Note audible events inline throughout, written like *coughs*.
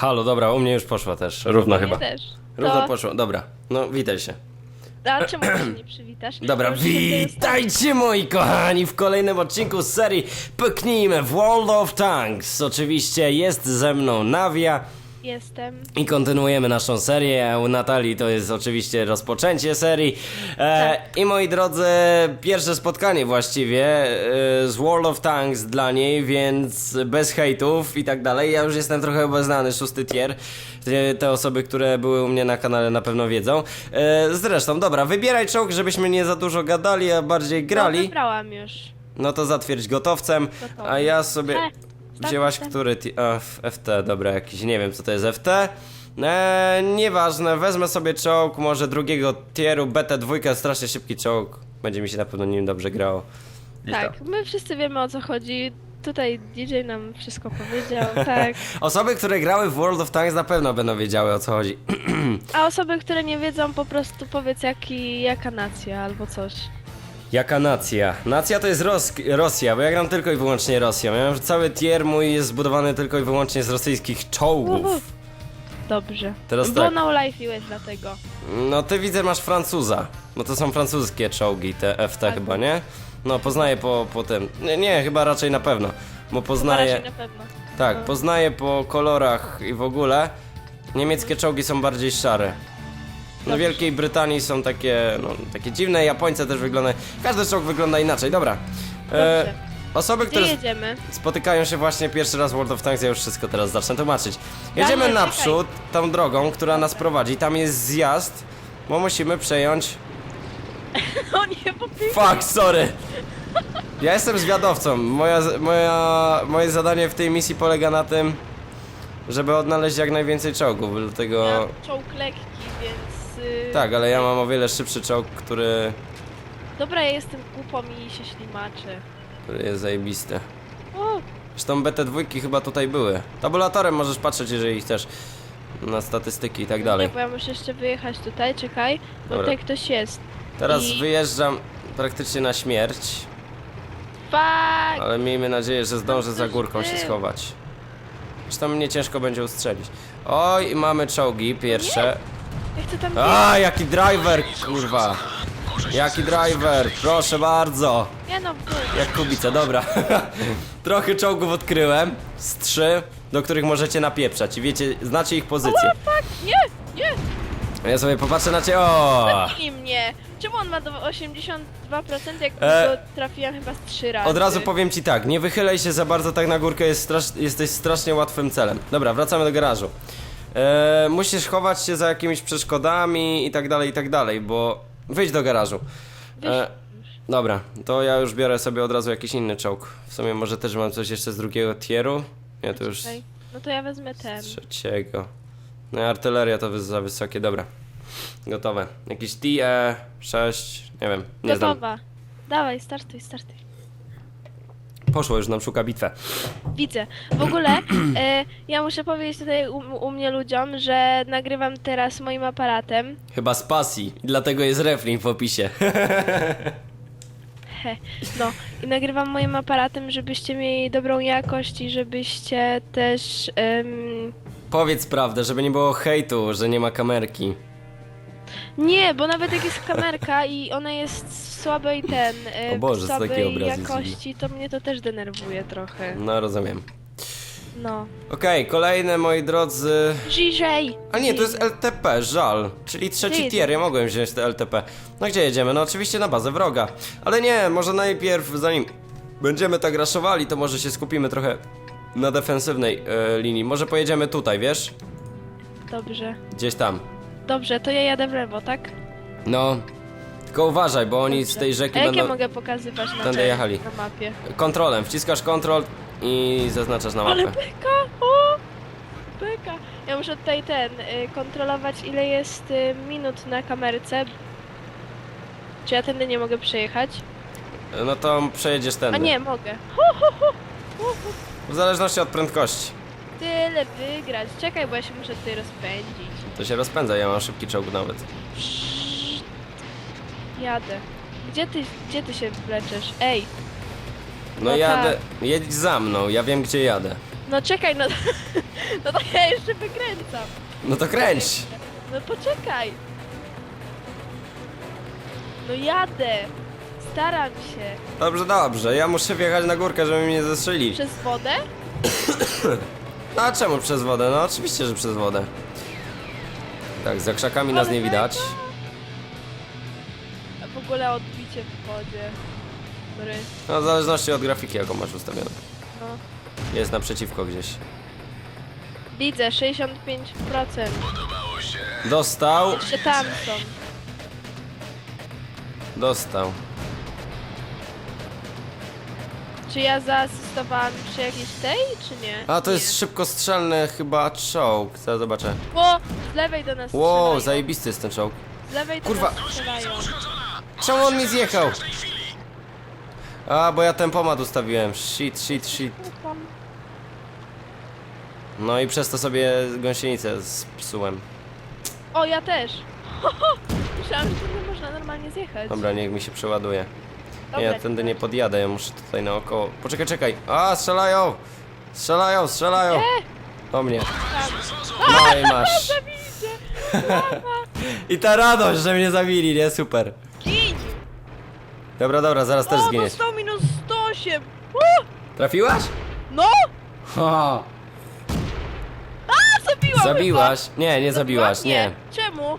Halo? Dobra, u mnie już poszła też. Równo chyba. też. Równo To, poszło, dobra. No, witaj się. a czemu się nie przywitasz? Dobra, Może się tutaj witajcie moi kochani w kolejnym odcinku z serii Pyknijmy w World of Tanks. Oczywiście jest ze mną Nawia Jestem. i kontynuujemy naszą serię. U Natalii to jest oczywiście rozpoczęcie serii. E, I moi drodzy, pierwsze spotkanie właściwie e, z World of Tanks dla niej, więc bez hejtów i tak dalej. Ja już jestem trochę obeznany, szósty tier. Te, te osoby, które były u mnie na kanale na pewno wiedzą. E, zresztą, dobra, wybieraj czołg, żebyśmy nie za dużo gadali, a bardziej No, grali. wybrałam już. No to zatwierdź gotowcem, Gotowy. a ja sobie... He, Wzięłaś start. który... ti- A, f- FT, dobra, jakiś, nie wiem co to jest FT. Eee, nieważne, wezmę sobie czołg, może drugiego tieru, BT2, strasznie szybki czołg. Będzie mi się na pewno nim dobrze grało. I Tak, to. my wszyscy wiemy o co chodzi. Tutaj DJ nam wszystko powiedział, *laughs* tak. Osoby, które grały w World of Tanks na pewno będą wiedziały o co chodzi. *clears throat* A osoby, które nie wiedzą, po prostu powiedz jaki, jaka nacja albo coś. Jaka nacja? Nacja to jest Ros Rosja, bo ja gram tylko i wyłącznie Rosją. Ja wiem, że cały tier mój jest zbudowany tylko i wyłącznie z rosyjskich czołgów. Uhu. Dobrze. Teraz Bo tak. no life iłeś dlatego. No ty widzę masz Francuza, bo to są francuskie czołgi, te FT Tak. chyba, nie? No poznaję po, po tym, nie, nie, chyba raczej na pewno, bo poznaję, Raczej na pewno. tak, no. poznaję po kolorach i w ogóle, niemieckie czołgi są bardziej szare. No w Dobrze. Wielkiej Brytanii są takie, no, takie dziwne, Japońce też wyglądają, każdy czołg wygląda inaczej, dobra. E, Dobrze. osoby, Gdzie które jedziemy? spotykają się właśnie pierwszy raz w World of Tanks, ja już wszystko teraz zacznę tłumaczyć. Jedziemy Daniel, naprzód, tą drogą, która nas prowadzi, tam jest zjazd, bo musimy przejąć... *laughs* O nie, Fuck, sorry! Ja jestem zwiadowcą, moja, moja, moje zadanie w tej misji polega na tym, żeby odnaleźć jak najwięcej czołgów, dlatego... Ja czołg lekki, więc... y, Tak, ale ja mam o wiele szybszy czołg, który, Dobra, ja jestem głupą i się ślimaczę. który jest zajebisty. O, Zresztą BT2 chyba tutaj były. Tabulatorem możesz patrzeć, jeżeli chcesz. Na statystyki i tak nie, dalej. bo ja muszę jeszcze wyjechać tutaj, czekaj, bo Dobra. tutaj ktoś jest. Teraz I- wyjeżdżam praktycznie na śmierć, Fuck! ale miejmy nadzieję, że zdążę za górką się schować. Zresztą mnie ciężko będzie ustrzelić. Oj, mamy czołgi pierwsze. Ja chcę tam A, jaki driver, kurwa. Jaki driver, proszę bardzo. Nie no. Jak kubica, dobra. *laughs* Trochę czołgów odkryłem. Z trzy, do których możecie napieprzać. I wiecie, znacie ich pozycję. Fuck, nie, nie! Ja sobie popatrzę na ciebie. O! Zabili mnie! Czemu on ma do 82%, jak E, go trafiłam chyba z trzy razy? Od razu powiem ci tak, nie wychylaj się za bardzo tak na górkę, jest strasz, jesteś strasznie łatwym celem. Dobra, wracamy do garażu. E, musisz chować się za jakimiś przeszkodami i tak dalej, i tak dalej, bo wyjdź do garażu. E, dobra, to ja już biorę sobie od razu jakiś inny czołg. W sumie może też mam coś jeszcze z drugiego tieru. Nie, to już Czekaj. No to ja wezmę ten. trzeciego. No i artyleria to wy- za wysokie, dobra. Gotowe. Jakiś TE 6, nie wiem, nie znam. Gotowa. Dawaj, startuj, startuj. Poszło już nam szuka bitwę. Widzę. W ogóle *clears throat* e, ja muszę powiedzieć tutaj u, u mnie ludziom, że nagrywam teraz moim aparatem. Chyba z pasji, dlatego jest reflin w opisie. *laughs* He, no i nagrywam moim aparatem, żebyście mieli dobrą jakość i żebyście też. em, Powiedz prawdę, żeby nie było hejtu, że nie ma kamerki. Nie, bo nawet jak jest kamerka i ona jest słabej ten. e, O Boże, w z takiej słabej obrazy jakości, to mnie to też denerwuje trochę. No, rozumiem. No. Okej, kolejne, moi drodzy... Żyżej! A nie, to jest LTP, żal. Czyli trzeci tier, ja mogłem wziąć te LTP. No gdzie jedziemy? No oczywiście na bazę wroga. Ale nie, może najpierw, zanim będziemy tak raszowali, to może się skupimy trochę na defensywnej e, linii. Może pojedziemy tutaj, wiesz? Dobrze. Gdzieś tam. Dobrze, to ja jadę w lewo, tak? No, tylko uważaj, bo oni z Dobrze. tej rzeki A jak będą... mogę pokazywać na, Tędy jechali. na mapie? Kontrolem, wciskasz kontrol i zaznaczasz na Ale mapę. beka! O! Beka! Ja muszę tutaj ten, y, kontrolować ile jest y, minut na kamerce. Czy ja tędy nie mogę przejechać? No to przejedziesz tędy. A nie, mogę. Hu, hu, hu. Hu, hu. W zależności od prędkości. Tyle wygrać. Czekaj, bo ja się muszę tutaj rozpędzić. To się rozpędza, ja mam szybki czołg nawet. Pszt. Jadę. Gdzie ty, gdzie ty się wleczesz? Ej, No, No jadę, tak. jedź za mną, ja wiem gdzie jadę. No czekaj, no, *laughs* no to ja jeszcze wykręcam. No to kręć! No poczekaj. No jadę. Staram się. Dobrze, dobrze, ja muszę wjechać na górkę, żeby mnie nie zestrzeli. Przez wodę? *coughs* No a czemu przez wodę? No oczywiście, że przez wodę. Tak, za krzakami nas nie widać. A w ogóle odbicie w wodzie. Bry. No w zależności od grafiki, jaką masz ustawioną. No. Jest naprzeciwko gdzieś. Widzę, 65%. Dostał, Jeszcze tam są. dostał. Czy ja zaasystowałam przy jakiejś tej, czy nie? A to jest szybkostrzelny chyba czołg. Zaraz zobaczę. O, z lewej do nas Wow, strzelają. zajebisty jest ten czołg. Z lewej do Kurwa. nas strzelają. Czemu on mi zjechał? A, bo ja tempomat ustawiłem. Shit, shit, shit. No i przez to sobie gąsienicę spsułem. O, ja też. *laughs* Myślałam, że nie można normalnie zjechać. Dobra, niech mi się przeładuje. Nie, Dobra, ja tędy nie podjadę, ja muszę tutaj naokoło. Poczekaj, czekaj. A, strzelają! Strzelają, strzelają! O mnie. No i masz. *laughs* *laughs* I ta radość, że mnie zabili, nie? Super. Gin! Dobra, dobra, zaraz też O, zginiesz. dostał minus 108! Uh! Trafiłaś? No! Ha! A, zabiłam Zabiłaś? Nie, nie chyba. zabiłaś, nie. Czemu?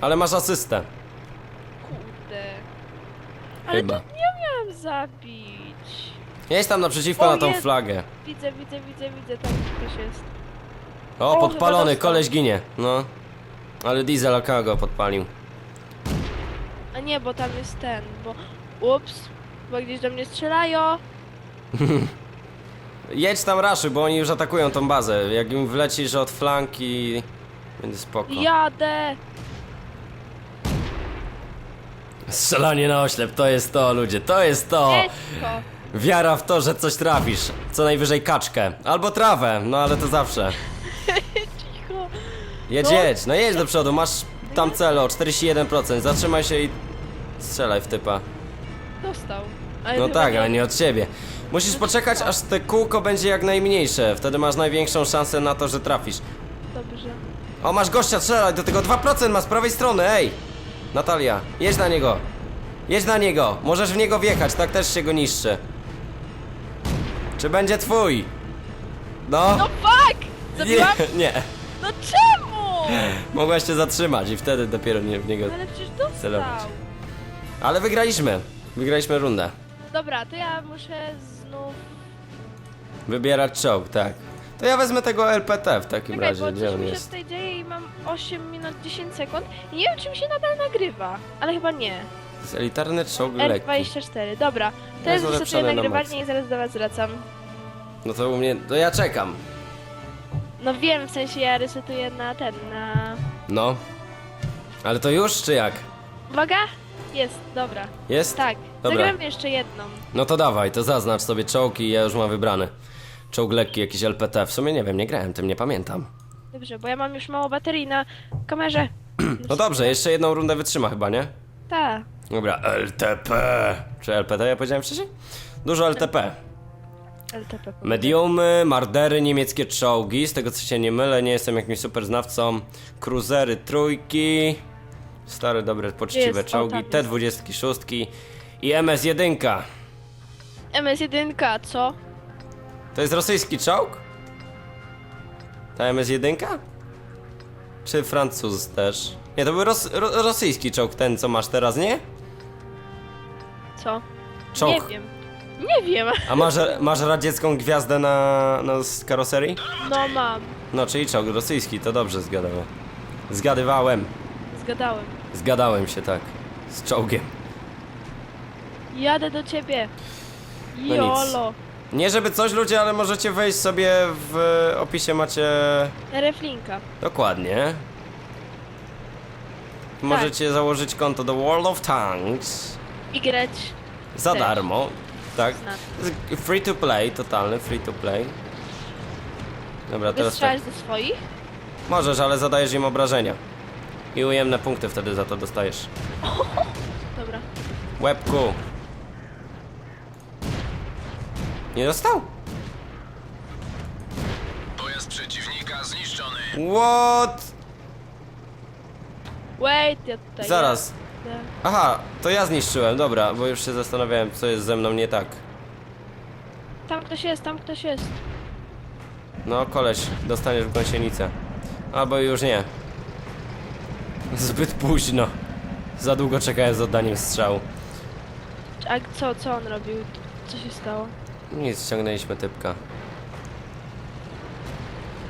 Ale masz asystę. Ale Chyba. to nie miałam zabić. Jedź tam naprzeciwko O, na tą jest. flagę. Widzę, widzę, widzę, widzę, tam ktoś jest. O, O, podpalony, chyba koleś ginie. No. Ale diesel AK go podpalił. A nie, bo tam jest ten, bo... Ups, bo gdzieś do mnie strzelają. *laughs* Jedź tam raszu, bo oni już atakują tą bazę. Jak im wlecisz od flanki, będzie spoko. Jadę! Strzelanie na oślep, to jest to, ludzie, to jest to. Dziecko! Wiara w to, że coś trafisz. Co najwyżej kaczkę. Albo trawę, no ale to zawsze. *laughs* Cicho! Jedź, No. jedź, no jedź do przodu, masz tam cel o 41%. Zatrzymaj się i strzelaj w typa. Dostał. Ale No chyba tak, ale nie od ciebie. Musisz poczekać, aż te kółko będzie jak najmniejsze. Wtedy masz największą szansę na to, że trafisz. Dobrze. O, masz gościa, strzelaj, do tego 2% ma z prawej strony, ej! Natalia, jedź na niego. Jedź na niego, możesz w niego wjechać, tak też się go niszczy. Czy będzie twój? No? No fuck! Zabiłam? Nie, nie. No czemu? Mogłaś się zatrzymać i wtedy dopiero nie w niego. Ale przecież dostał. Celować. Ale wygraliśmy. Wygraliśmy rundę. Dobra, to ja muszę znów... Wybierać czołg, tak. To ja wezmę tego LPT w takim Czekaj, razie, bo gdzie coś on mi się jest. tutaj dzieje i mam 8 minut 10 sekund. I nie wiem, czy mi się nadal nagrywa. Ale chyba nie. To jest elitarny czołg lekki. R24, dobra. Teraz ulepszony na nagrywanie maksa. i zaraz do was wracam. No to u mnie, to ja czekam. No wiem, w sensie ja resetuję na ten, na... No. Ale to już, czy jak? Uwaga! Jest, dobra. Jest? Tak, Dobra. zagram jeszcze jedną. No to dawaj, to zaznacz sobie czołg i ja już mam wybrany. Czołg lekki, jakiś LPT. W sumie nie wiem, nie grałem tym, nie pamiętam. Dobrze, bo ja mam już mało baterii na kamerze. *clears throat* No dobrze, jeszcze jedną rundę wytrzyma chyba, nie? Ta. Dobra, LTP. Czy LPT ja powiedziałem wcześniej? Dużo LTP. LTP. Mediumy, mardery, niemieckie czołgi, z tego co się nie mylę, nie jestem jakimś super znawcą. Cruzery trójki, stare, dobre, poczciwe Jest, o, czołgi, tam jest. T-26 i MS-1. MS1, co? To jest rosyjski czołg? Ta MS-1? Czy Francuz też? Nie, to był ros ro rosyjski czołg, ten co masz teraz, nie? Co? Czołg. Nie wiem. Nie wiem. A masz, masz radziecką gwiazdę na, na z karoserii? No mam. No, czyli czołg rosyjski, to dobrze zgadałem. Zgadywałem. Zgadałem. Zgadałem się, tak. Z czołgiem. Jadę do ciebie. No nic. Nie żeby coś ludzie, ale możecie wejść sobie w opisie macie Reflinka. dokładnie. Możecie założyć konto do World of Tanks I grać. za Też. darmo. Tak. Free to play, totalny free to play. Dobra, teraz tak. strzelać do swoich? Możesz, ale zadajesz im obrażenia. I ujemne punkty wtedy za to dostajesz. *laughs* Dobra. Łebku. Nie dostał? przeciwnika zniszczony. What? Wait, ja tutaj Zaraz. jadę. Aha, to ja zniszczyłem, dobra, bo już się zastanawiałem, co jest ze mną nie tak. Tam ktoś jest, tam ktoś jest. No, koleś, dostaniesz w gąsienicę. Albo już nie. Zbyt późno. Za długo czekałem z oddaniem strzału. A co, co on robił? Co się stało? Nic, ściągnęliśmy typka.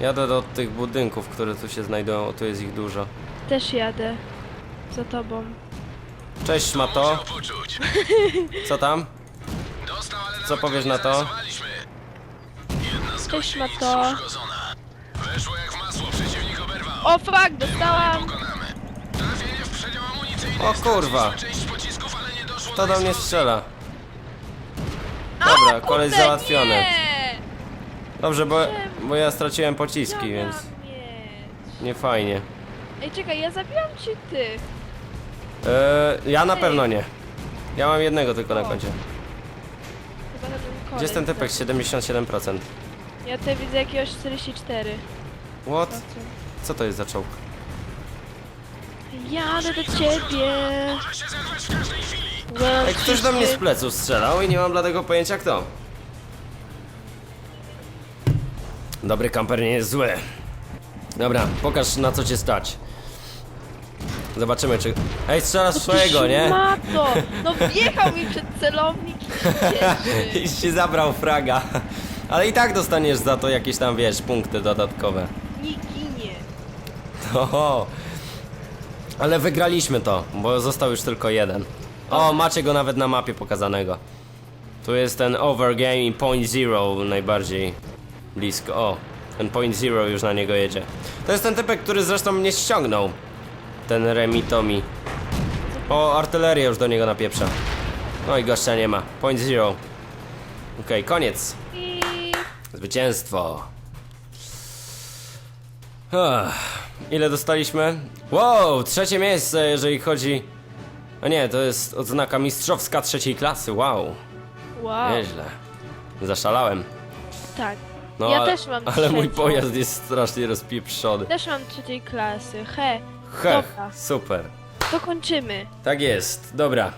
Jadę do tych budynków, które tu się znajdują, o tu jest ich dużo. Też jadę. Za tobą. Cześć. Musiał poczuć. Co tam? Dostał, ale Co nawet powiesz na to? zarysowaliśmy. Jedna z Cześć, gościnic Szmato. uszkodzona. Weszło jak w masło, przeciwnik oberwał. O fuck, dostałam! Pokonamy. Trafienie w przedział amunicyjny. O kurwa. Straciliśmy część pocisków, ale nie doszło To do mnie eksplozji. strzela. Dobra, koleś Kurde, załatwiony. Nie! Dobrze, bo, bo ja straciłem pociski, Chciałam więc mieć. nie fajnie. Ej, czekaj, ja zabiłam ci ty. Eee, ja na pewno nie. Ja mam jednego tylko na O. koncie. Chyba na ten koleś. Gdzie jest ten typek? 77%. Ja tutaj widzę jakiegoś 44. What? Co to jest za czołg? Jadę do ciebie. Well, Ej, ktoś do mnie z pleców strzelał i nie mam dlatego pojęcia kto. Dobry kamper nie jest zły. Dobra, pokaż na co cię stać. Zobaczymy czy... Ej, strzelasz swojego, nie? Mato! No wjechał mi przed celownik i cieszy. *laughs* I się zabrał fraga. Ale i tak dostaniesz za to jakieś tam, wiesz, punkty dodatkowe. Nie ginie. Oho. Ale wygraliśmy to, bo został już tylko jeden. O, macie go nawet na mapie pokazanego. Tu jest ten overgame i point zero najbardziej blisko. O, ten point zero już na niego jedzie. To jest ten typek, który zresztą mnie ściągnął. Ten Remitomi. O, artylerię już do niego napieprza. No i gościa nie ma. Point zero. Okej, koniec. I... Zwycięstwo. Ile dostaliśmy? Wow, trzecie miejsce, jeżeli chodzi. A nie, to jest odznaka mistrzowska trzeciej klasy. Wow, Wow. nieźle. Zaszalałem. Tak. No, ja ale, też mam ale mój trzecią. pojazd jest strasznie rozpieprzony. Też mam trzeciej klasy. He. Heh, Dobra. super. To kończymy. Tak jest, dobra.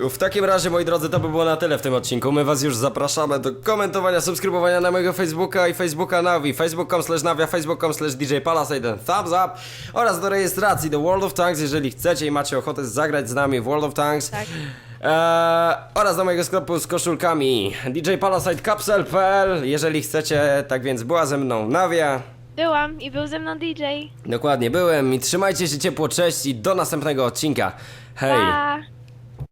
W takim razie, moi drodzy, to by było na tyle w tym odcinku. My was już zapraszamy do komentowania, subskrybowania na mojego Facebooka i Facebooka Navi, facebook.com slash navia, facebook.com slash DJ Palasite, thumbs up oraz do rejestracji do World of Tanks, jeżeli chcecie i macie ochotę zagrać z nami w World of Tanks. Tak. Eee, oraz do mojego sklepu z koszulkami djpalasitecapsule.pl Jeżeli chcecie, tak więc była ze mną Nawia. Byłam i był ze mną DJ. Dokładnie, byłem i trzymajcie się ciepło, cześć i do następnego odcinka. Hej! Pa!